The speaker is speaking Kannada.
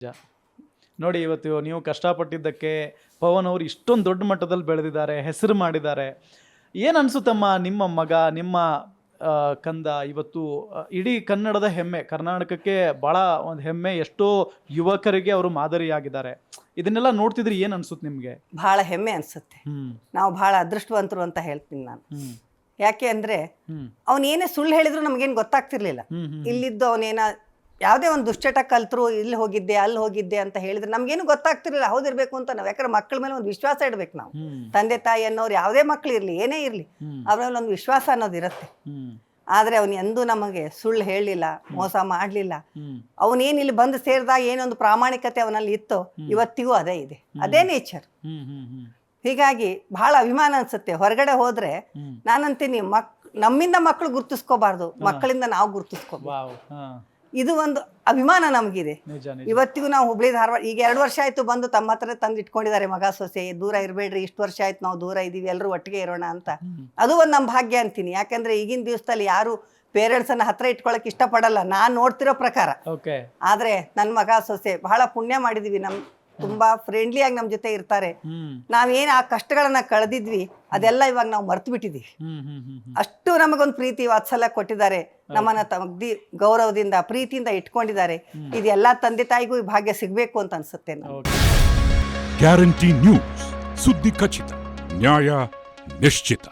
ನಿಜ ನೋಡಿ ಇವತ್ತು ನೀವು ಕಷ್ಟಪಟ್ಟಿದ್ದಕ್ಕೆ ಪವನ್ ಅವರು ಇಷ್ಟೊಂದು ದೊಡ್ಡ ಮಟ್ಟದಲ್ಲಿ ಬೆಳೆದಿದ್ದಾರೆ ಹೆಸರು ಮಾಡಿದ್ದಾರೆ. ಏನು ಅನಿಸುತ್ತಮ್ಮ ನಿಮ್ಮ ಮಗ ನಿಮ್ಮ ಆ, ಕಂದ ಇವತ್ತು ಆ, ಇಡೀ ಕನ್ನಡದ ಹೆಮ್ಮೆ ಕರ್ನಾಟಕಕ್ಕೆ ಭಾಳ ಒಂದು ಹೆಮ್ಮೆ ಎಷ್ಟೋ ಯುವಕರಿಗೆ ಅವರು ಮಾದರಿಯಾಗಿದ್ದಾರೆ. ಇದನ್ನೆಲ್ಲ ನೋಡ್ತಿದ್ರೆ ಏನು ಅನಿಸುತ್ತೆ ನಿಮಗೆ? ಭಾಳ ಹೆಮ್ಮೆ ಅನಿಸುತ್ತೆ. ಹ್ಮ್. ನಾವು ಭಾಳ ಅದೃಷ್ಟವಂತರು ಅಂತ ಹೇಳ್ತೀನಿ ನಾನು. ಹ್ಮ್. ಯಾಕೆ ಅಂದರೆ ಹ್ಮ್. ಅವನೇನೇ ಸುಳ್ಳು ಹೇಳಿದ್ರು ನಮಗೇನು ಗೊತ್ತಾಗ್ತಿರ್ಲಿಲ್ಲ. ಹ್ಮ್ ಹ್ಮ್. ಇಲ್ಲಿದ್ದು ಅವನೇನ ಯಾವುದೇ ಒಂದು ದುಶ್ಚಟ ಕಲ್ತರು ಇಲ್ಲಿ ಹೋಗಿದ್ದೆ ಅಲ್ಲಿ ಹೋಗಿದ್ದೆ ಅಂತ ಹೇಳಿದ್ರೆ ನಮ್ಗೇನು ಗೊತ್ತಾಗ್ತಿರ್ಲಿಲ್ಲ ಹೌದಿರ್ಬೇಕು ಅಂತ ನಾವು. ಯಾಕಂದ್ರೆ ಮಕ್ಕಳ ಮೇಲೆ ಒಂದು ವಿಶ್ವಾಸ ಇಡ್ಬೇಕು ನಾವು. ತಂದೆ ತಾಯಿ ಅನ್ನೋರು ಯಾವುದೇ ಮಕ್ಳು ಇರಲಿ ಏನೇ ಇರಲಿ ಅವ್ರ ಮೇಲೆ ಒಂದು ವಿಶ್ವಾಸ ಅನ್ನೋದು ಇರುತ್ತೆ. ಆದ್ರೆ ಅವನು ಎಂದೂ ನಮಗೆ ಸುಳ್ಳು ಹೇಳಲಿಲ್ಲ ಮೋಸ ಮಾಡಲಿಲ್ಲ. ಅವನೇನು ಇಲ್ಲಿ ಬಂದು ಸೇರಿದಾಗ ಏನೊಂದು ಪ್ರಾಮಾಣಿಕತೆ ಅವನಲ್ಲಿ ಇತ್ತು ಇವತ್ತಿಗೂ ಅದೇ ಇದೆ. ಅದೇ ನೇಚರ್ ಹೀಗಾಗಿ ಬಹಳ ಅಭಿಮಾನ ಅನ್ಸುತ್ತೆ. ಹೊರಗಡೆ ಹೋದ್ರೆ ನಾನಂತೀನಿ ಮಕ್ ನಮ್ಮಿಂದ ಮಕ್ಕಳು ಗುರ್ತಿಸ್ಕೋಬಾರ್ದು ಮಕ್ಕಳಿಂದ ನಾವು ಗುರ್ತಿಸ್ಕೋಬಾರ್ದು ಇದು ಒಂದು ಅಭಿಮಾನ ನಮಗಿದೆ. ಇವತ್ತಿಗೂ ನಾವು ಹುಬ್ಳಿ ಧಾರವಾಡ ಈಗ ಎರಡು ವರ್ಷ ಆಯ್ತು ಬಂದು ತಮ್ಮ ಹತ್ರ ತಂದು ಇಟ್ಕೊಂಡಿದ್ದಾರೆ ಮಗ ಸೊಸೆ. ದೂರ ಇರಬೇಡ್ರಿ ಇಷ್ಟು ವರ್ಷ ಆಯ್ತು ನಾವು ದೂರ ಇದ್ದೀವಿ ಎಲ್ಲರೂ ಒಟ್ಟಿಗೆ ಇರೋಣ ಅಂತ. ಅದು ಒಂದು ನಮ್ಮ ಭಾಗ್ಯ ಅಂತೀನಿ. ಯಾಕಂದ್ರೆ ಈಗಿನ ದಿವಸದಲ್ಲಿ ಯಾರು ಪೇರೆಂಟ್ಸನ್ನು ಹತ್ರ ಇಟ್ಕೊಳಕ್ ಇಷ್ಟಪಡಲ್ಲ. ನಾನು ನೋಡ್ತಿರೋ ಪ್ರಕಾರ. ಆದ್ರೆ ಆದರೆ ನನ್ನ ಮಗ ಸೊಸೆ ಬಹಳ ಪುಣ್ಯ ಮಾಡಿದೀವಿ ನಮ್ಮ ತುಂಬಾ ಫ್ರೆಂಡ್ಲಿ ಆಗಿ ನಮ್ಮ ಜೊತೆ ಇರ್ತಾರೆ. ನಾವೇನ್ ಆ ಕಷ್ಟಗಳನ್ನ ಕಳೆದಿದ್ವಿ ಅದೆಲ್ಲ ಇವಾಗ ನಾವು ಮರ್ತು ಬಿಟ್ಟಿದ್ದೀವಿ ಅಷ್ಟು ನಮಗೊಂದು ಪ್ರೀತಿ ವಾತ್ಸಲ್ಯ ಕೊಟ್ಟಿದ್ದಾರೆ. ನಮ್ಮನ್ನ ತಗ್ದಿ ಗೌರವದಿಂದ ಪ್ರೀತಿಯಿಂದ ಇಟ್ಕೊಂಡಿದ್ದಾರೆ. ಇದೆಲ್ಲ ತಂದೆ ತಾಯಿಗೂ ಈ ಭಾಗ್ಯ ಸಿಗ್ಬೇಕು ಅಂತ ಅನ್ಸುತ್ತೆ ನಾನು ಗ್ಯಾರಂಟಿ ನ್ಯೂಸ್ ಸುದ್ದಿ ಖಚಿತ ನ್ಯಾಯ ನಿಶ್ಚಿತ.